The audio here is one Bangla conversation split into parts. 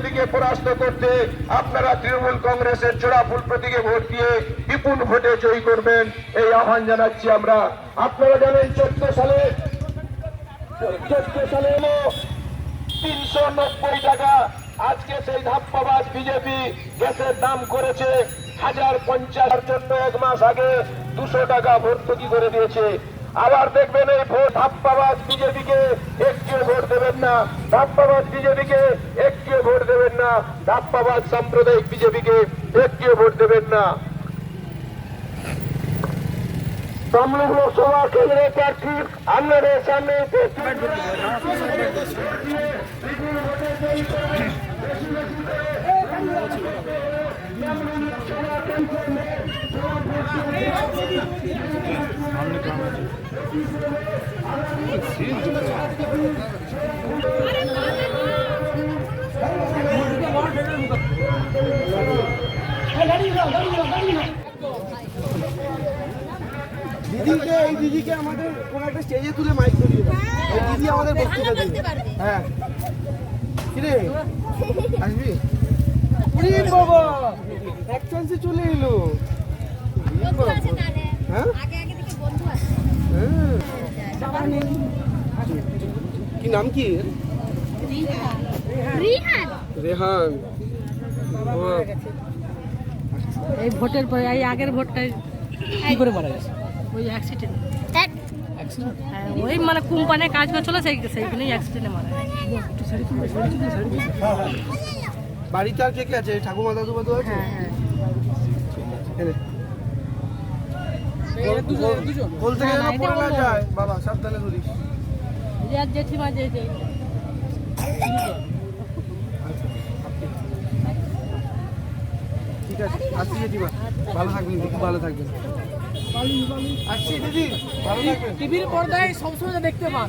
বিজেপিকে পরাস্ত করতে আপনারা তৃণমূল কংগ্রেসের জোড়া ফুল প্রতীকে ভোট দিয়ে বিপুল ভোটে জয়ী করবেন। এই আহ্বান জানাচ্ছি আমরা। আপনারা জানেন, চোদ্দ সালে চোদ্দ সালে তিনশো নব্বই টাকা। আজকে সেই ধাপ্পাবাজ বিজেপি গ্যাসের দাম করেছে হাজার পঞ্চাশের জন্য এক মাস আগে দুশো টাকা ভর্তুকি করে দিয়েছে। আবার দেখবেন এই ভোট ধাপ্পাবাজ বিজেপিকে একটিও ভোট না ধাপ্পাবাদ বিজেপিকে একটিও ভোট দেবেন না ধাপ্পাবাদ সাম্প্রদায়িক বিজেপিকে একটিও ভোট দেবেন না। তমলুক লোকসভা কেন্দ্রের প্রার্থী আপনাদের সামনে উপস্থিত দিদিকে এই দিদিকে আমাদের কোন একটা স্টেজে তুলে মাইক ধরিয়ে দাও। এই দিদি আমাদের বক্তৃতা দিবে। হ্যাঁ। কিরে? আসবি? উড়ি বাবা এক চান্সে চলে এলো। হ্যাঁ? আগে আগে থেকে বন্ধু আছে। হ্যাঁ। কি নাম কি? রিহান। রেহান? এই ভোটের পরে এই আগের ভোটটায় কি করে মারা গেছে? ওই অ্যাক্সিডেন্ট ধ্যাৎ, ওই মানে কোম্পানির কাজ করছিল সেই সেইখানেই অ্যাক্সিডেন্টে মারা বাড়িতে আর কে কে আছে? ঠাকুমা দাদু বাদু আছে? হ্যাঁ হ্যাঁ। এনে। কোল থেকে যেন পড়ে না যায়। বাবা সাবধানে ধরিস। আর জেঠিমা যে যে ঠিক আছে আসছি জেঠিমা। ভালো থাকবেন খুব ভালো থাকবেন। থাকবেন টিভির পর্দায় সবসময় দেখতে পান।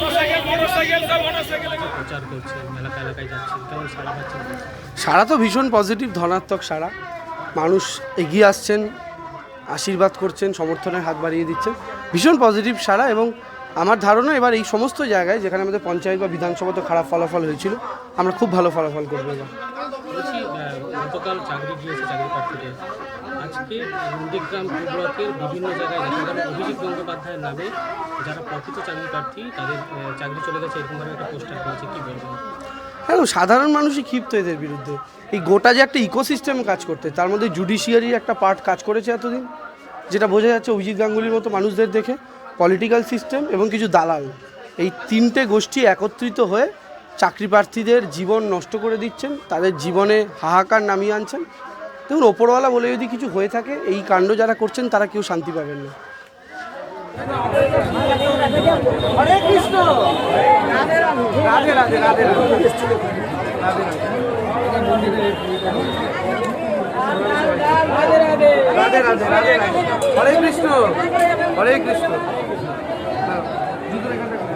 প্রচার করছে এলাকা এলাকায় যাচ্ছে কেমন সারা পাচ্ছেন তো ভীষণ পজিটিভ ধনাত্মক সারা মানুষ এগিয়ে আসছেন আশীর্বাদ করছেন সমর্থনের হাত বাড়িয়ে দিচ্ছেন। ভীষণ পজিটিভ সারা এবং আমার ধারণা এবার এই সমস্ত জায়গায় যেখানে আমাদের পঞ্চায়েত বা বিধানসভা তো খারাপ ফলাফল হয়েছিল আমরা খুব ভালো ফলাফল করব এবার। গতকাল চাকরি গিয়েছে চাকরি প্রার্থীদের। আজকে নন্দীগ্রাম ব্লকের বিভিন্ন জায়গায় দেখা গেল অভিজিৎ গঙ্গোপাধ্যায়ের নামে যারা প্রকৃত চাকরি প্রার্থী, তাদের চাকরি চলে গেছে, এরকমভাবে একটা পোস্টার করেছে। কী বলবেন? হ্যাঁ সাধারণ মানুষই ক্ষিপ্ত এদের বিরুদ্ধে। এই গোটা যে একটা ইকোসিস্টেম কাজ করতে, তার মধ্যে জুডিশিয়ারির একটা পার্ট কাজ করেছে এতদিন, যেটা বোঝা যাচ্ছে অভিজিৎ গাঙ্গুলির মতো মানুষদের দেখে পলিটিক্যাল সিস্টেম এবং কিছু দালাল। এই তিনটে গোষ্ঠী একত্রিত হয়ে চাকরি প্রার্থীদের জীবন নষ্ট করে দিচ্ছেন, তাদের জীবনে হাহাকার নামিয়ে আনছেন। দেখুন ওপরওয়ালা বলে যদি কিছু হয়ে থাকে এই কাণ্ড যারা করছেন তারা কেউ শান্তি পাবেন না। রাধে রাধে। রাধে রাধে। রাধে রাধে রাধে। হরে কৃষ্ণ। হরে কৃষ্ণ হ্যাঁ, জুতো এখানটা করো।